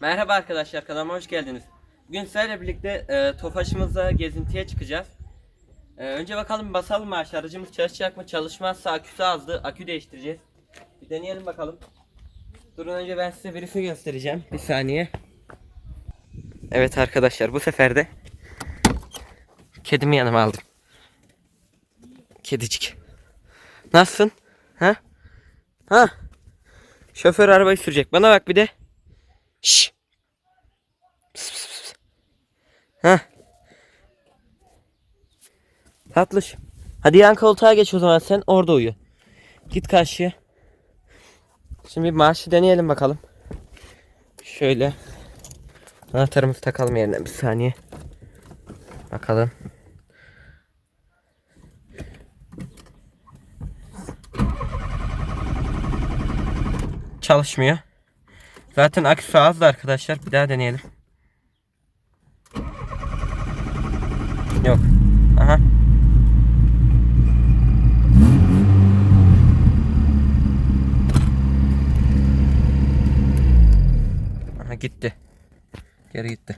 Merhaba arkadaşlar kanalıma hoş geldiniz. Bugün sizlerle birlikte e, Tofaş'ımızla gezintiye çıkacağız. E, önce bakalım basalım aşağı aracımız çalışacak mı? Çalışmazsa aküsü azdı. Akü değiştireceğiz. Bir deneyelim bakalım. Durun önce ben size virüsü göstereceğim. Bir saniye. Evet arkadaşlar bu sefer de kedimi yanıma aldım. Kedicik. Nasılsın? Ha? Ha? Şoför arabayı sürecek. Bana bak bir de. Şş. Heh. Tatlış. Hadi yan koltuğa geç o zaman sen orada uyu. Git karşıya. Şimdi bir marşı deneyelim bakalım. Şöyle. Anahtarımızı takalım yerine bir saniye. Bakalım. Çalışmıyor. Zaten aküsü azdı arkadaşlar. Bir daha deneyelim. Yok. Aha. Aha gitti. Geri gitti.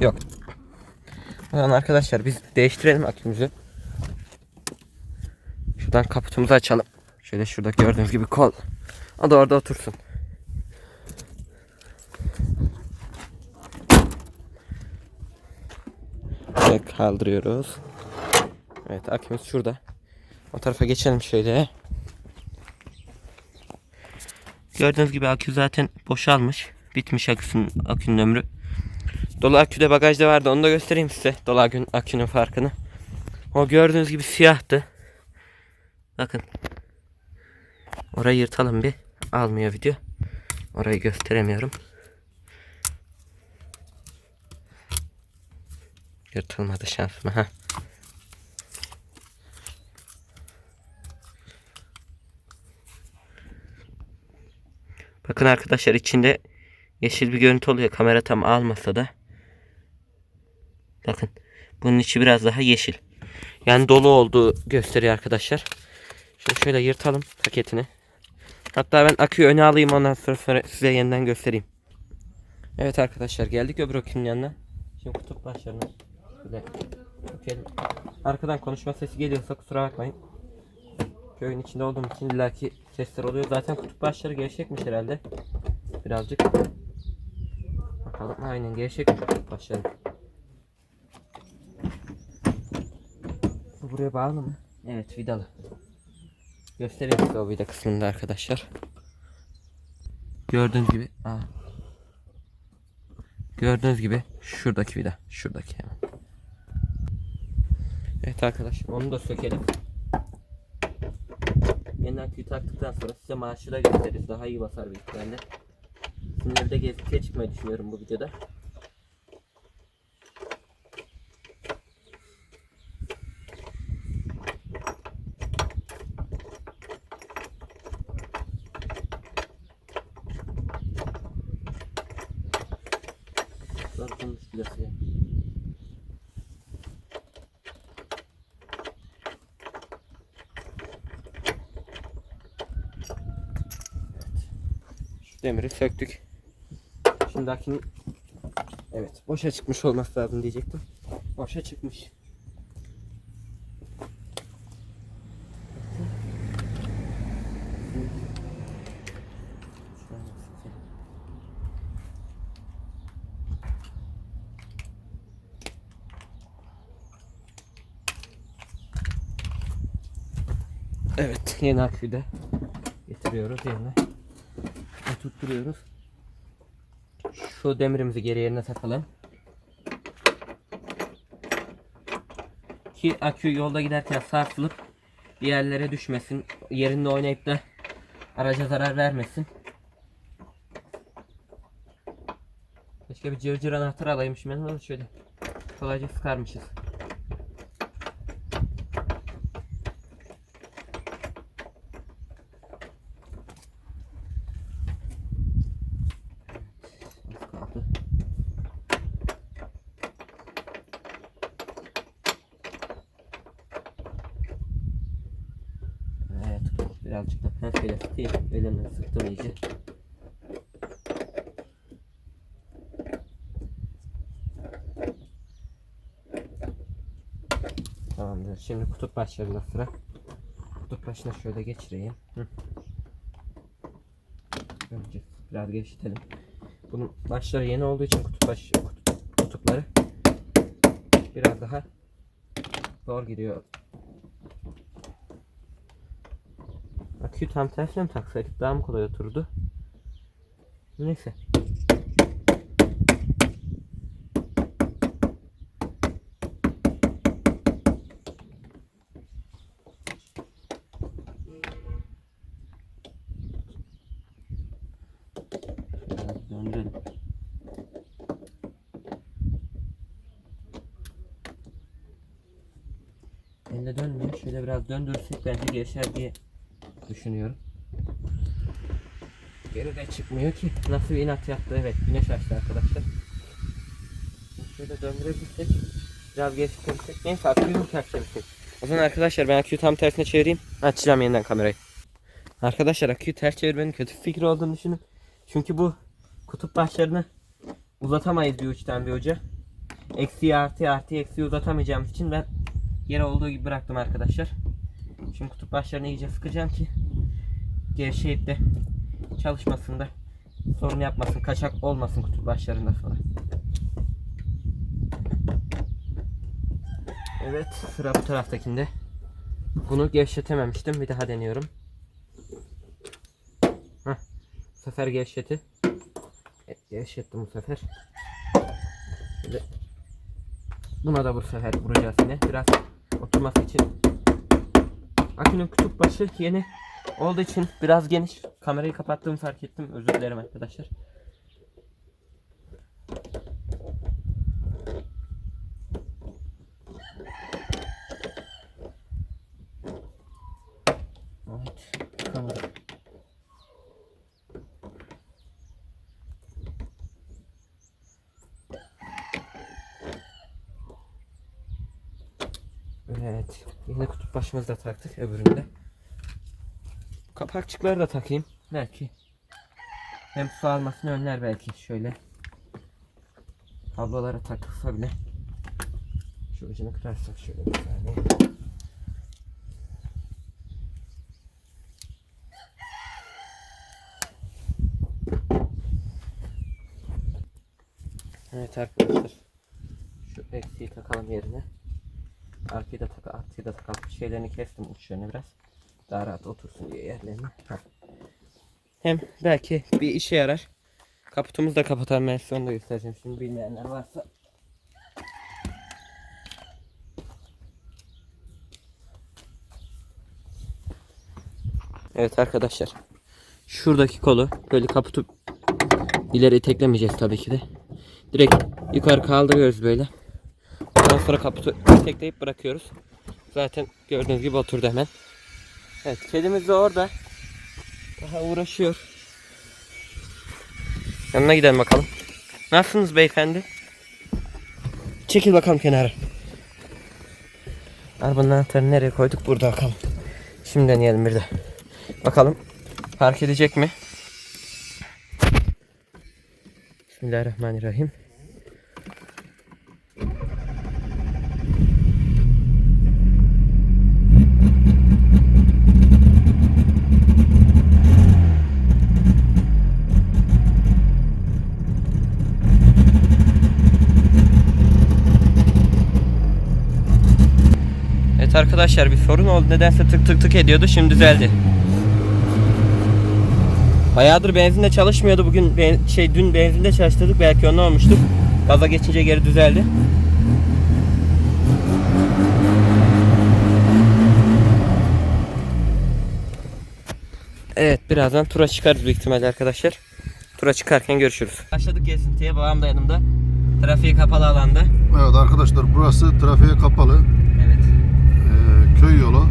Yok. O zaman arkadaşlar biz değiştirelim akümüzü. Şuradan kaputumuzu açalım. Şöyle şurada gördüğünüz gibi kol. O da orada otursun. Şöyle kaldırıyoruz. Evet akümüz şurada. O tarafa geçelim şöyle. Gördüğünüz gibi akü zaten boşalmış. Bitmiş akısının, akünün ömrü. Dolu akü de bagajda vardı. Onu da göstereyim size. Dolu akünün farkını. O gördüğünüz gibi siyahtı. Bakın. Orayı yırtalım bir. Almıyor video. Orayı gösteremiyorum. Yırtılmadı şansıma. Ha. Bakın arkadaşlar içinde yeşil bir görüntü oluyor. Kamera tam almasa da. Bakın. Bunun içi biraz daha yeşil. Yani dolu olduğu gösteriyor arkadaşlar. Şimdi şöyle yırtalım paketini. Hatta ben aküyü öne alayım ondan sonra, sonra size yeniden göstereyim. Evet arkadaşlar geldik öbür akünün yanına. Şimdi kutup başlarına şöyle çökelim. Arkadan konuşma sesi geliyorsa kusura bakmayın. Köyün içinde olduğum için illaki sesler oluyor. Zaten kutup başları gevşekmiş herhalde. Birazcık. Bakalım aynen gevşekmiş kutup başları. Bu buraya bağlı mı? Evet vidalı. Göstereyim size o vida kısmında arkadaşlar. Gördüğünüz gibi. Aa. Gördüğünüz gibi şuradaki vida. Şuradaki hemen. Evet arkadaşlar onu da sökelim. Yeni aküyü taktıktan sonra size maaşı da gösteririz. Daha iyi basar büyük ihtimalle. Şimdi evde gezintiye çıkmayı düşünüyorum bu videoda. Bakılmış bilası ya. Şu demiri söktük. Şimdi Evet boşa çıkmış olması lazım diyecektim. Boşa çıkmış. Evet yeni aküyü de getiriyoruz yerine. Tutturuyoruz. Şu demirimizi geri yerine takalım. Ki akü yolda giderken sarsılıp bir yerlere düşmesin. Yerinde oynayıp da araca zarar vermesin. Keşke bir cırcır anahtar alaymışım ben şöyle kolayca sıkarmışız. Şimdi kutup başlarında sıra. Kutup başına şöyle geçireyim. Hı. Önce biraz gevşetelim. Bunun başları yeni olduğu için kutup baş kutup- kutupları biraz daha zor gidiyor. Aküyü tam tersine mi taksaydık daha mı kolay oturdu? Neyse. Şöyle biraz döndürsek bence gevşer diye düşünüyorum. Geri de çıkmıyor ki. Nasıl bir inat yaptı. Evet güneş açtı arkadaşlar. Şöyle döndürebilirsek biraz gevşetebilsek. Neyse aküyü mü ters? O zaman arkadaşlar ben aküyü tam tersine çevireyim. Açacağım yeniden kamerayı. Arkadaşlar aküyü ters çevirmenin kötü bir fikir olduğunu düşünün. Çünkü bu kutup başlarını uzatamayız bir uçtan bir uca. Eksiği artı artı eksiği uzatamayacağımız için ben yere olduğu gibi bıraktım arkadaşlar. Şimdi kutup başlarını iyice sıkacağım ki gevşeyip de çalışmasında sorun yapmasın, kaçak olmasın kutup başlarında sonra. Evet, sıra bu taraftakinde. Bunu gevşetememiştim. Bir daha deniyorum. Heh, bu sefer gevşeti. Evet, gevşettim bu sefer. Şimdi buna da bu sefer vuracağız yine. Biraz oturması için Akünün kutup başı yeni olduğu için biraz geniş. Kamerayı kapattığımı fark ettim. Özür dilerim arkadaşlar. Evet. Kamera. Evet. Yine kutup başımızı da taktık öbüründe. Kapakçıkları da takayım. Belki. Hem su almasını önler belki. Şöyle. Kablolara takılsa bile. Şu ucunu kırarsam şöyle bir saniye. Evet arkadaşlar. Şu eksiği takalım yerine. Arkayı da tak, artıyı da takalım. Şeylerini kestim uçlarını biraz. Daha rahat otursun diye yerlerine. Hem belki bir işe yarar. Kaputumuzu da kapatalım. Ben size onu da göstereceğim. Şimdi bilmeyenler varsa. Evet arkadaşlar. Şuradaki kolu böyle kaputu ileri teklemeyeceğiz tabii ki de. Direkt yukarı kaldırıyoruz böyle. Ondan sonra kaputu tekleyip bırakıyoruz. Zaten gördüğünüz gibi oturdu hemen. Evet kedimiz de orada. Daha uğraşıyor. Yanına gidelim bakalım. Nasılsınız beyefendi? Çekil bakalım kenara. Arabanın anahtarını nereye koyduk? Burada bakalım. Şimdi deneyelim bir de. Bakalım fark edecek mi? Bismillahirrahmanirrahim. Evet arkadaşlar bir sorun oldu. Nedense tık tık tık ediyordu. Şimdi düzeldi. Bayağıdır benzinde çalışmıyordu. Bugün şey dün benzinde çalıştırdık. Belki ondan olmuştuk. Gaza geçince geri düzeldi. Evet birazdan tura çıkarız büyük ihtimalle arkadaşlar. Tura çıkarken görüşürüz. Başladık gezintiye. Babam da yanımda. Trafiği kapalı alanda. Evet arkadaşlar burası trafiğe kapalı Evet. Ee, köy yolu.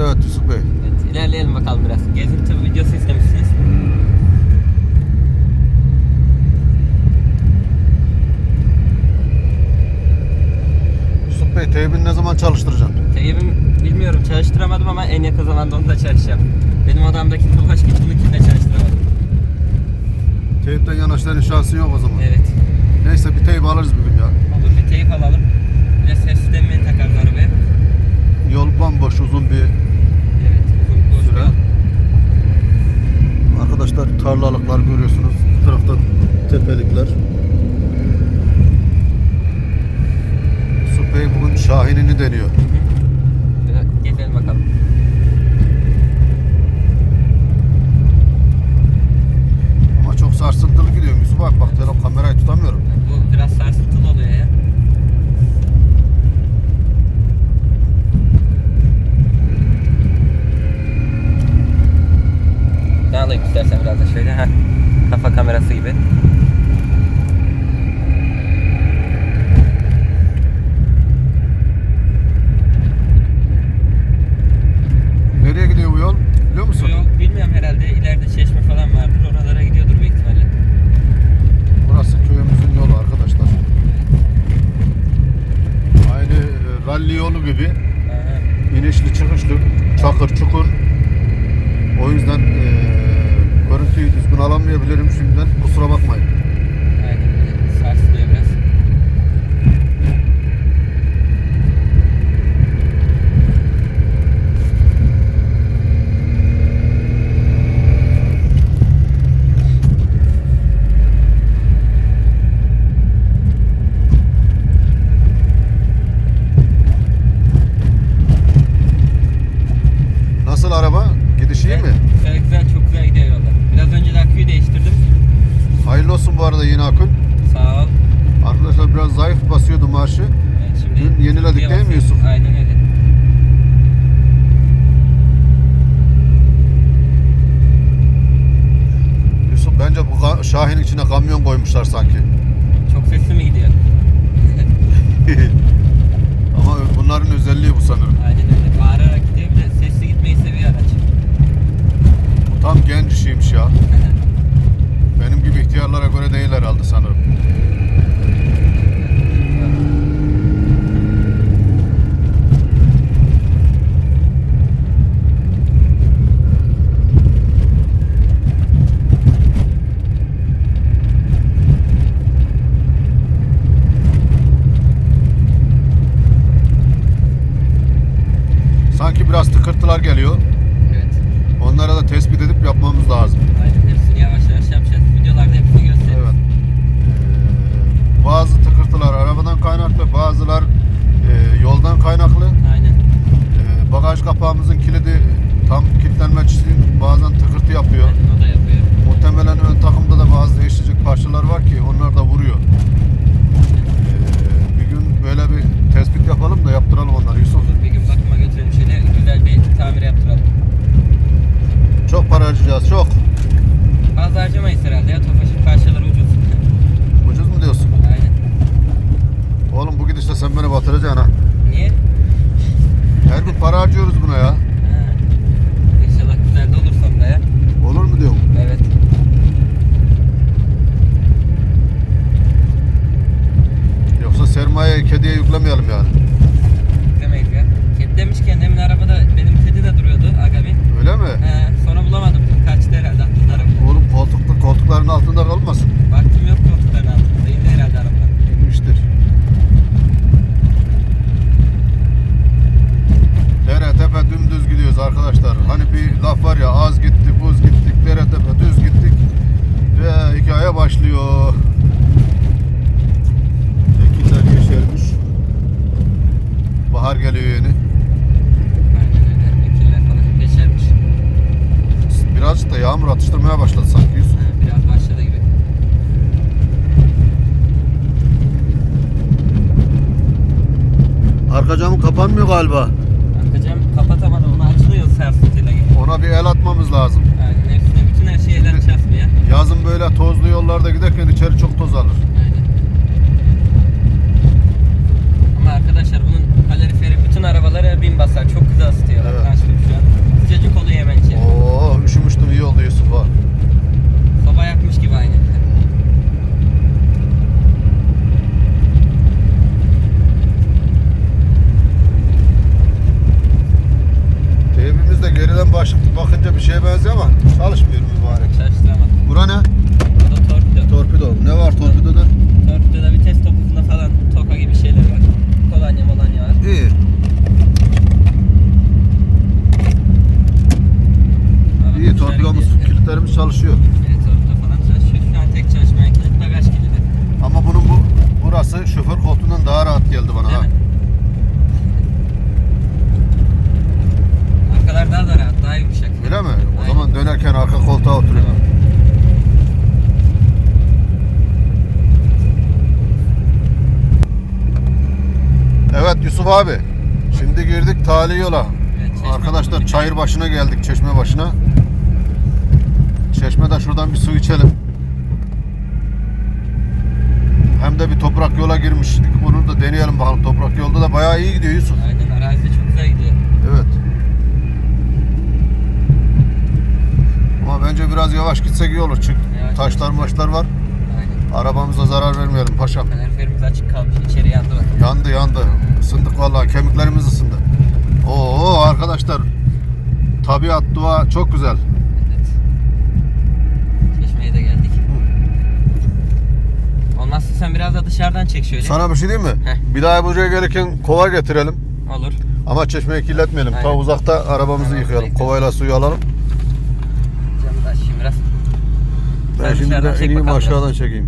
Evet Yusuf Bey. Evet, ilerleyelim bakalım biraz. Gezinti videosu istemişsiniz. Yusuf Bey teybini ne zaman çalıştıracaksın? Teybim Bilmiyorum çalıştıramadım ama en yakın zamanda onu da çalışacağım. Benim odamdaki git bununkini de çalıştıramadım. Teyipten yanaşların şansı yok o zaman. Evet. Neyse bir teyip alırız bir gün ya. Olur bir teyip alalım. Bir de ses arabaya. Yol bomboş uzun bir Evet. Uzun Süre. Arkadaşlar tarlalıklar görüyorsunuz. Bu tarafta tepelikler. Supey bugün Şahin'ini deniyor. Gezelim bakalım. Ama çok sarsıntılı gidiyor Yusuf abi. Bak telefon kamerayı tutamıyorum. Bu biraz sarsıntılı oluyor ya. Ne alayım istersen biraz da şöyle. Heh. Kafa kamerası gibi. Nereye gidiyor bu yol? Biliyor musun? Bu yol bilmiyorum herhalde ileride çeşme falan vardır. Oralara gidiyordur büyük ihtimalle. Burası köyümüzün yolu arkadaşlar. Aynı e, ralli yolu gibi. Aha. inişli çıkışlı, çakır çukur. O yüzden düzgün alamayabilirim şimdiden. Kusura bakmayın. Aynen öyle. Sarsılıyor biraz. Nasıl araba? Gidiş iyi mi? Güzel güzel çok güzel gidiyor yolda. Biraz önce de aküyü değiştirdim. Hayırlı olsun bu arada yeni akün. Sağ ol. Arkadaşlar biraz zayıf basıyordu marşı. Evet, diye değil mi. Yusuf? Aynen öyle. Yusuf bence bu Şahin içine kamyon koymuşlar sanki. Çok sesli mi gidiyor? Ama bunların özelliği bu sanırım. Aynen öyle. Bağırarak gidiyor bir de sesli gitmeyi seviyor araç. Bu tam genç işiymiş ya. Benim gibi ihtiyarlara göre değil herhalde sanırım. Sanki biraz tıkırtılar geliyor. evet. Onlara da tespit edip yapmamız lazım. Aynen hepsini yavaş yavaş yapacağız. Videolarda hepsini gösteririz. Evet. Ee, bazı tıkırtılar arabadan kaynaklı, bazılar e, yoldan kaynaklı. Aynen. Ee, bagaj kapağımızın kilidi tam kilitlenmek için bazen tıkırtı yapıyor. Aynen o da yapıyor. Muhtemelen ön takımda da bazı değişecek parçalar var ki onlar da vuruyor. Ee, bir gün böyle bir tespit yapalım da yaptıralım onları Yusuf. Olur bir gün bakıma götürelim şöyle güzel bir tamir yaptıralım. Çok para harcayacağız, çok. Fazla harcamayız herhalde ya tofaşık parçaları ucuz. Ucuz mu diyorsun? Aynen. Oğlum bu gidişle sen beni batıracaksın ha. Niye? Her gün para harcıyoruz buna ya. Ha. İnşallah güzel de olur sonunda ya. Olur mu diyorum? Evet. Yoksa sermayeyi kediye yüklemeyelim yani. Demeyiz ya. Kedi demişken demin arabada benim kedi de duruyordu Agami. Öyle mi? He, bulamadım. Kaçtı herhalde attı. Oğlum koltukta, koltukların altında kalmasın. Baktım yok koltukların altında. İndi herhalde arabadan. İnmiştir. Galiba. Arka cam kapatamadım. Onu açılıyor sarsıntıyla gibi. Ona bir el atmamız lazım. Aynen hepsine bütün her şeyi el atacağız mı ya? Yazın böyle tozlu yollarda giderken içeri çok toz alır. Aynen. Ama arkadaşlar bunun kaloriferi bütün arabalara bin basar. Çok güzel ısıtıyor. Evet. Açtım şu an. Sıcacık oluyor hemen içeri. Oo, üşümüştüm iyi oldu Yusuf ha. Soba yakmış gibi aynı. Karışık bakınca bir şeye benziyor ama çalışmıyor mübarek. Çalıştıramadım. Bura ne? O da torpido. Torpido. Ne var torpidoda? Torpidoda vites topuzunda falan toka gibi şeyler var. Kolonya molonya var. İyi. İyi Arabamız torpidomuz, kilitlerimiz çalışıyor. Evet torpido falan çalışıyor. Şu an tek çalışmayan kilit bagaj kilidi. Ama bunun bu burası şoför koltuğundan daha rahat geldi bana Değil ha. mi? Daha yumuşak. Öyle mi? O Aynen. zaman dönerken arka koltuğa oturuyor. Tamam. Evet Yusuf abi. Şimdi girdik tali yola. Evet, Arkadaşlar çayır başına geldik çeşme başına. Çeşmede şuradan bir su içelim. Hem de bir toprak yola girmiştik. Bunu da deneyelim bakalım. Toprak yolda da bayağı iyi gidiyor Yusuf. Aynen arazi çok güzel gidiyor. Evet. Ama bence biraz yavaş gitsek iyi olur. Çünkü Yavaş taşlar maçlar var. Aynen. Arabamıza zarar vermeyelim paşam. Kaloriferimiz açık kalmış, içeri yandı bak. Yandı yandı. Isındık vallahi kemiklerimiz ısındı. Oo arkadaşlar. Tabiat dua çok güzel. Evet. Çeşmeye de geldik. Olmazsa sen biraz da dışarıdan çek şöyle. Sana bir şey diyeyim mi? Heh. Bir daha buraya gelirken kova getirelim. Olur. Ama çeşmeyi kirletmeyelim. Ta Aynen. uzakta arabamızı Arabamızı yıkayalım. yıkayalım. Kovayla suyu alalım. Camı da açayım biraz. Ben şimdi de çek ineyim aşağıdan çekeyim.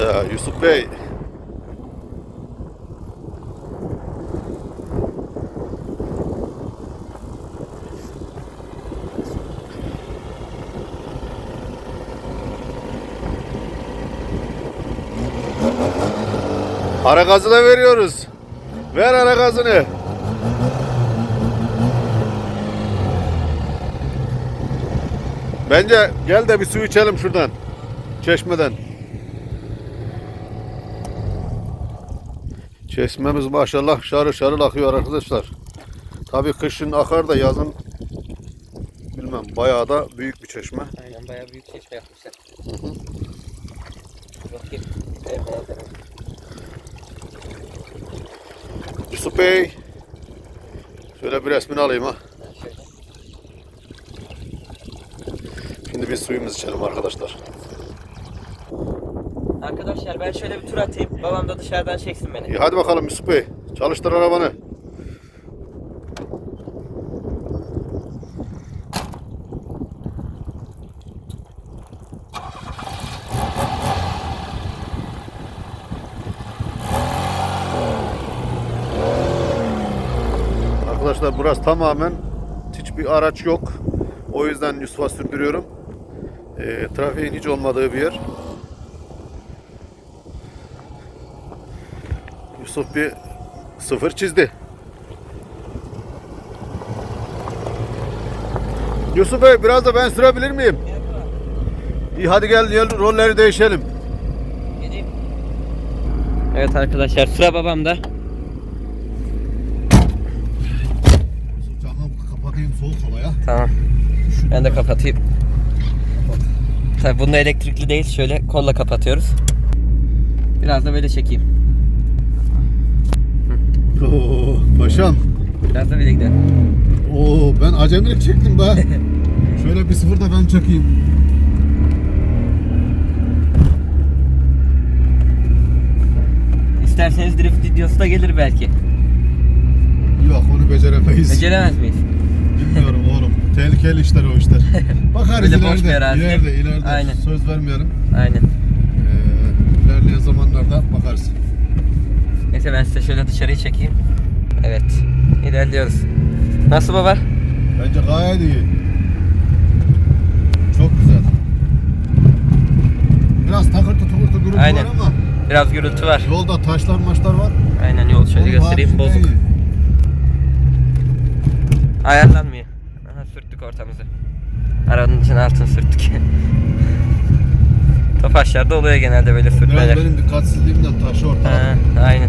Ya Yusuf Bey. Ara gazı da veriyoruz. Ver ara gazını. Bence gel de bir su içelim şuradan. Çeşmeden. Çeşmemiz maşallah şarıl şarıl akıyor arkadaşlar. Tabii kışın akar da yazın bilmem bayağı da büyük bir çeşme. Aynen bayağı büyük çeşme yapmışlar. Bakayım. Evet, evet. Yusuf Bey. Şöyle bir resmini alayım ha. Şimdi biz suyumuzu içelim arkadaşlar. Arkadaşlar ben şöyle bir tur atayım. Babam da dışarıdan çeksin beni. İyi hadi bakalım Yusuf Bey. Çalıştır arabanı. Arkadaşlar burası tamamen hiçbir araç yok. O yüzden Yusuf'a sürdürüyorum. Ee, trafiğin hiç olmadığı bir yer. Yusuf bir sıfır çizdi. Yusuf Bey biraz da ben sürebilir miyim? İyi hadi gel, gel rolleri değişelim. Evet arkadaşlar sıra babamda. Yusuf camı kapatayım soğuk havaya. Tamam. Ben de kapatayım. Tabii bunda elektrikli değil. Şöyle kolla kapatıyoruz. Biraz da böyle çekeyim. Oo, paşam. Biraz da böyle gidelim. Oo, ben acemilik çektim be. Şöyle bir sıfır da ben çekeyim. İsterseniz drift videosu da gelir belki. Yok onu beceremeyiz. Beceremez miyiz? Oğlum. Tehlikeli işler o işler. Bakarız Böyle ileride. boş bir arazi. ileride, ileride. Aynen. Söz vermeyelim. Aynen. Ee, ilerleyen zamanlarda bakarız. Neyse ben size şöyle dışarıyı çekeyim. Evet. İlerliyoruz. Nasıl baba? Bence gayet iyi. Çok güzel. Biraz takırtı tukurtu gürültü Aynen. var ama Biraz gürültü var. yolda taşlar maçlar var. Aynen yol şöyle Onun göstereyim bozuk. iyi. Ayarlanmıyor. Arabanın içine altın sürttük. Tofaşlarda oluyor genelde böyle Biraz sürtmeler. benim dikkatsizliğimden taşı ortaya. Ha, aynen.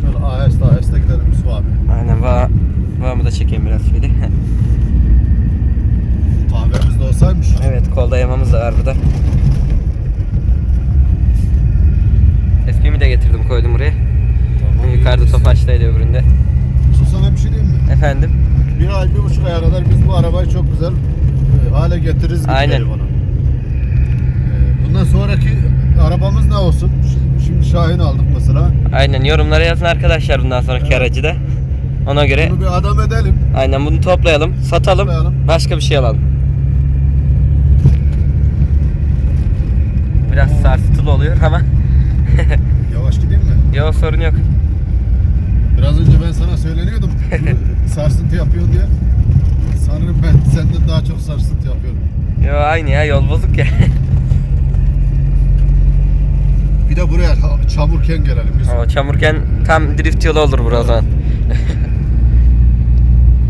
Şöyle aheste aheste gidelim Yusuf abi. Aynen. Va Vamı da çekeyim biraz şöyle. Evet kol dayamamız da var burada. Tespihimi de getirdim koydum buraya. Yukarıda topaçtaydı öbüründe. Şu sana bir şey diyeyim mi? Efendim? Bir ay, bir buçuk aya kadar biz bu arabayı çok güzel e, hale getiririz. gibi Aynen. geliyor bana. E, Bundan sonraki arabamız ne olsun? Şimdi Şahin aldık mesela. Aynen yorumlara yazın arkadaşlar bundan sonraki Evet. aracı da. Ona göre Bunu bir adam edelim. aynen bunu toplayalım, satalım, Toplayalım. başka bir şey alalım. Biraz sarsıntılı oluyor ama Yavaş gideyim mi? yok sorun yok. Biraz önce ben sana söyleniyordum. sarsıntı yapıyorsun diye. Sanırım ben senden daha çok sarsıntı yapıyorum. Yo aynı ya yol bozuk ya. Bir de buraya ha- çamurken gelelim biz. o çamurken tam drift yolu olur burası o zaman.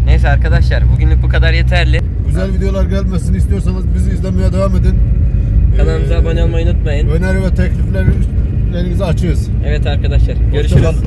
Neyse arkadaşlar bugünlük bu kadar yeterli. Güzel videolar gelmesini istiyorsanız bizi izlemeye devam edin. Kanalımıza Ee, abone olmayı unutmayın. Öneri ve tekliflerinizi açığız. Evet arkadaşlar görüşürüz. Kalın.